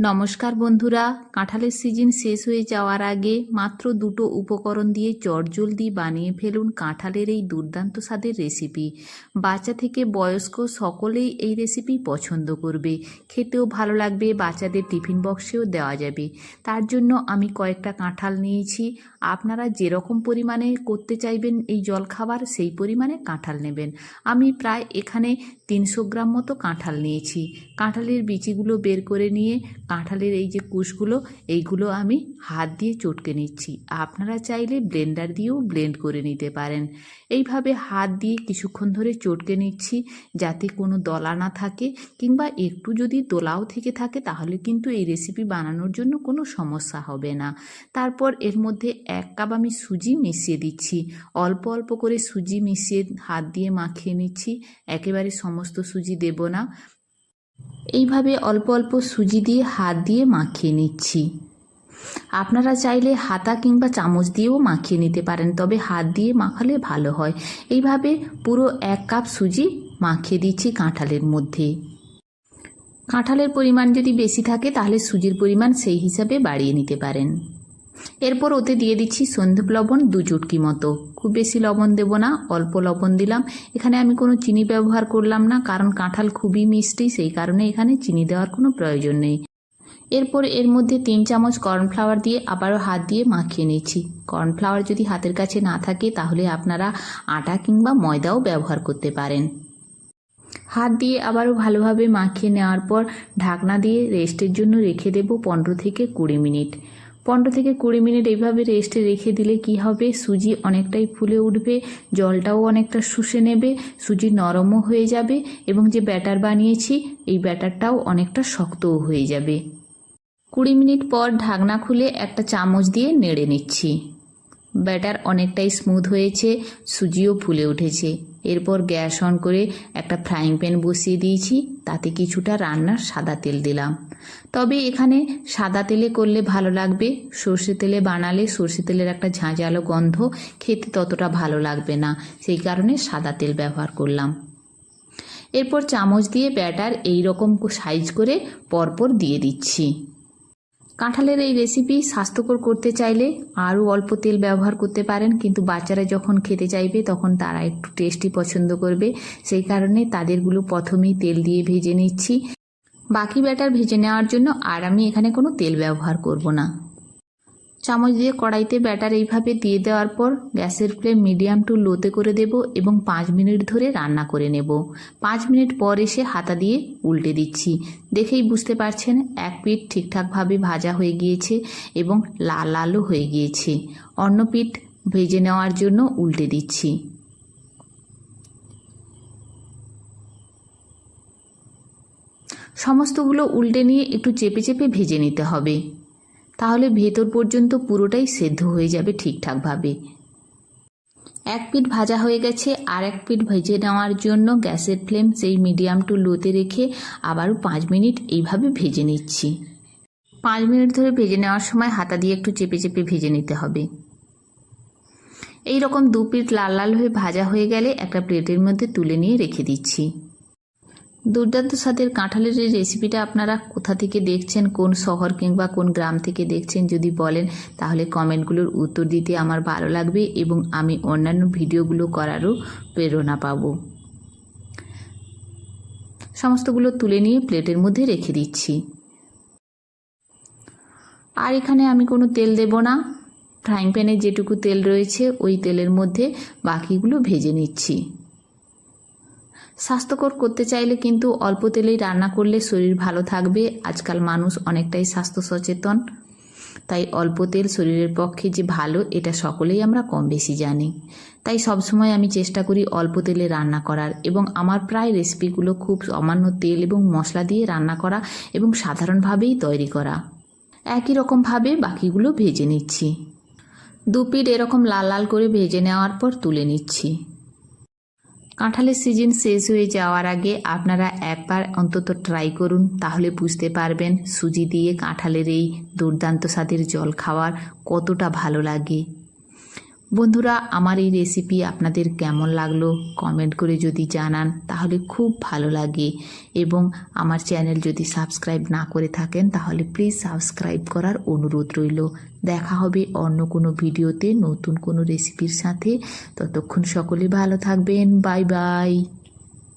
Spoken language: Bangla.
নমস্কার বন্ধুরা, কাঁঠালের সিজন শেষ হয়ে যাওয়ার আগে মাত্র দুটো উপকরণ দিয়ে চটজলদি বানিয়ে ফেলুন কাঁঠালের এই দুর্দান্ত স্বাদের রেসিপি বাচ্চা থেকে বয়স্ক সকলেই এই রেসিপি পছন্দ করবে। খেতেও ভালো লাগবে, বাচ্চাদের টিফিন বক্সেও দেওয়া যাবে। তার জন্য আমি কয়েকটা কাঁঠাল নিয়েছি। আপনারা যেরকম পরিমাণে করতে চাইবেন এই জলখাবার, সেই পরিমাণে কাঁঠাল নেবেন। আমি প্রায় এখানে তিনশো গ্রাম মতো কাঁঠাল নিয়েছি। কাঁঠালের বিচিগুলো বের করে নিয়ে কাঁঠালের এই যে কুশগুলো, এইগুলো আমি হাত দিয়ে চটকে নিচ্ছি। আপনারা চাইলে ব্লেন্ডার দিয়েও ব্লেন্ড করে নিতে পারেন। এইভাবে হাত দিয়ে কিছুক্ষণ ধরে চটকে নিচ্ছি যাতে কোনো দলা না থাকে কিংবা একটু যদি দোলাও থেকে থাকে তাহলে কিন্তু এই রেসিপি বানানোর জন্য কোনো সমস্যা হবে না। তারপর এর মধ্যে এক কাপ আমি সুজি মিশিয়ে দিচ্ছি। অল্প অল্প করে সুজি মিশিয়ে হাত দিয়ে মাখিয়ে নিচ্ছি। একেবারে সমস্ত সুজি দেব না। এইভাবে অল্প অল্প সুজি দিয়ে হাত দিয়ে মাখিয়ে নিচ্ছি। আপনারা চাইলে হাতা কিংবা চামচ দিয়েও মাখিয়ে নিতে পারেন, তবে হাত দিয়ে মাখালে ভালো হয়। এইভাবে পুরো এক কাপ সুজি মাখিয়ে দিচ্ছি কাঁঠালের মধ্যে। কাঁঠালের পরিমাণ যদি বেশি থাকে, তাহলে সুজির পরিমাণ সেই হিসাবে বাড়িয়ে নিতে পারেন। এরপর ওতে দিয়ে দিচ্ছি সন্ধেপ লবণ দু চুটকি মতো। খুব বেশি লবণ দেব না, অল্প লবণ দিলাম। এখানে আমি কোনো চিনি ব্যবহার করলাম না, কারণ কাঁঠাল খুবই মিষ্টি, সেই কারণে এখানে চিনি দেওয়ার কোনো প্রয়োজন নেই। এরপর এর মধ্যে তিন চামচ কর্নফ্লাওয়ার দিয়ে আবারও হাত দিয়ে মাখিয়ে নিচ্ছি। কর্নফ্লাওয়ার যদি হাতের কাছে না থাকে, তাহলে আপনারা আটা কিংবা ময়দাও ব্যবহার করতে পারেন। হাত দিয়ে আবারও ভালোভাবে মাখিয়ে নেওয়ার পর ঢাকনা দিয়ে রেস্টের জন্য রেখে দেব পনেরো থেকে কুড়ি মিনিট। পনেরো থেকে কুড়ি মিনিট এইভাবে রেস্টে রেখে দিলে কি হবে? সুজি অনেকটাই ফুলে উঠবে, জলটাও অনেকটা শুষে নেবে, সুজি নরমও হয়ে যাবে এবং যে ব্যাটার বানিয়েছি, এই ব্যাটারটাও অনেকটা শক্তও হয়ে যাবে। কুড়ি মিনিট পর ঢাকনা খুলে একটা চামচ দিয়ে নেড়ে নিচ্ছি। ব্যাটার অনেকটাই স্মুথ হয়েছে, সুজিও ফুলে উঠেছে। এরপর গ্যাস অন করে একটা ফ্রাইং প্যান বসিয়ে দিয়েছি, তাতে কিছুটা রান্নার সাদা তেল দিলাম। তবে এখানে সাদা তেলে করলে ভালো লাগবে, সর্ষে তেলে বানালে সর্ষে তেলের একটা ঝাঁঝালো গন্ধ খেতে ততটা ভালো লাগবে না, সেই কারণে সাদা তেল ব্যবহার করলাম। এরপর চামচ দিয়ে ব্যাটার এই রকম সাইজ করে পরপর দিয়ে দিচ্ছি। কাঁঠালের এই রেসিপি স্বাস্থ্যকর করতে চাইলে আরও অল্প তেল ব্যবহার করতে পারেন, কিন্তু বাচ্চারা যখন খেতে চাইবে তখন তারা একটু টেস্টি পছন্দ করবে। সেই কারণে তাদেরগুলো প্রথমেই তেল দিয়ে ভেজে নিচ্ছি। বাকি ব্যাটার ভেজে নেওয়ার জন্য আর আমি এখানে কোনো তেল ব্যবহার করব না। চামচ দিয়ে কড়াইতে ব্যাটার এইভাবে দিয়ে দেওয়ার পর গ্যাসের ফ্লেম মিডিয়াম টু লোতে করে দেব এবং পাঁচ মিনিট ধরে রান্না করে নেব। পাঁচ মিনিট পর এসে হাতা দিয়ে উল্টে দিচ্ছি। দেখেই বুঝতে পারছেন, এক পিঠ ঠিকঠাকভাবে ভাজা হয়ে গিয়েছে এবং লাল লালও হয়ে গিয়েছে। অন্য পিঠ ভেজে নেওয়ার জন্য উল্টে দিচ্ছি। সমস্তগুলো উল্টে নিয়ে একটু চেপে চেপে ভেজে নিতে হবে। তাহলে ভেতর পর্যন্ত পুরোটাই সেদ্ধ হয়ে যাবে ঠিকঠাকভাবে। এক পিঠ ভাজা হয়ে গেছে, আর এক পিঠ ভেজে নেওয়ার জন্য গ্যাসের ফ্লেম সেই মিডিয়াম টু লোতে রেখে আবারও পাঁচ মিনিট এইভাবে ভেজে নিচ্ছি। পাঁচ মিনিট ধরে ভেজে নেওয়ার সময় হাতা দিয়ে একটু চেপে চেপে ভেজে নিতে হবে। এই রকম দু পিঠ লাল লাল হয়ে ভাজা হয়ে গেলে একটা প্লেটের মধ্যে তুলে নিয়ে রেখে দিচ্ছি। দুর্দান্ত স্বাদের কাঁঠালের এই রেসিপিটা আপনারা কোথা থেকে দেখছেন, কোন শহর কিংবা কোন গ্রাম থেকে দেখছেন যদি বলেন, তাহলে কমেন্টগুলোর উত্তর দিতে আমার ভালো লাগবে এবং আমি অন্যান্য ভিডিওগুলো করারও প্রেরণা পাব। সমস্তগুলো তুলে নিয়ে প্লেটের মধ্যে রেখে দিচ্ছি। আর এখানে আমি কোনো তেল দেব না। ফ্রাইং প্যানে যেটুকু তেল রয়েছে, ওই তেলের মধ্যে বাকিগুলো ভেজে নিচ্ছি। স্বাস্থ্যকর করতে চাইলে কিন্তু অল্প তেলেই রান্না করলে শরীর ভালো থাকবে। আজকাল মানুষ অনেকটাই স্বাস্থ্য সচেতন। তাই অল্প তেল শরীরের পক্ষে যে ভালো, এটা সকলেই আমরা কম বেশি জানি। তাই সবসময় আমি চেষ্টা করি অল্প তেলে রান্না করার এবং আমার প্রায় রেসিপিগুলো খুব অমান্য তেল এবং মশলা দিয়ে রান্না করা এবং সাধারণভাবেই তৈরি করা। একই রকমভাবে বাকিগুলো ভেজে নিচ্ছি। দু পিঠ এরকম লাল লাল করে ভেজে নেওয়ার পর তুলে নিচ্ছি। কাঁঠালের সিজন শেষ হয়ে যাওয়ার আগে আপনারা একবার অন্তত ট্রাই করুন, তাহলে বুঝতে পারবেন সুজি দিয়ে কাঁঠালের এই দুর্দান্ত স্বাদের জল খাওয়ার কতটা ভালো লাগে। বন্ধুরা, আমার এই রেসিপি আপনাদের কেমন লাগল কমেন্ট করে যদি জানান, তাহলে খুব ভালো লাগে। এবং আমার চ্যানেল যদি সাবস্ক্রাইব না করে থাকেন, তাহলে প্লিজ সাবস্ক্রাইব করার অনুরোধ রইল। দেখা হবে অন্য কোনো ভিডিওতে নতুন কোনো রেসিপির সাথে। ততক্ষণ সকলে ভালো থাকবেন। Bye bye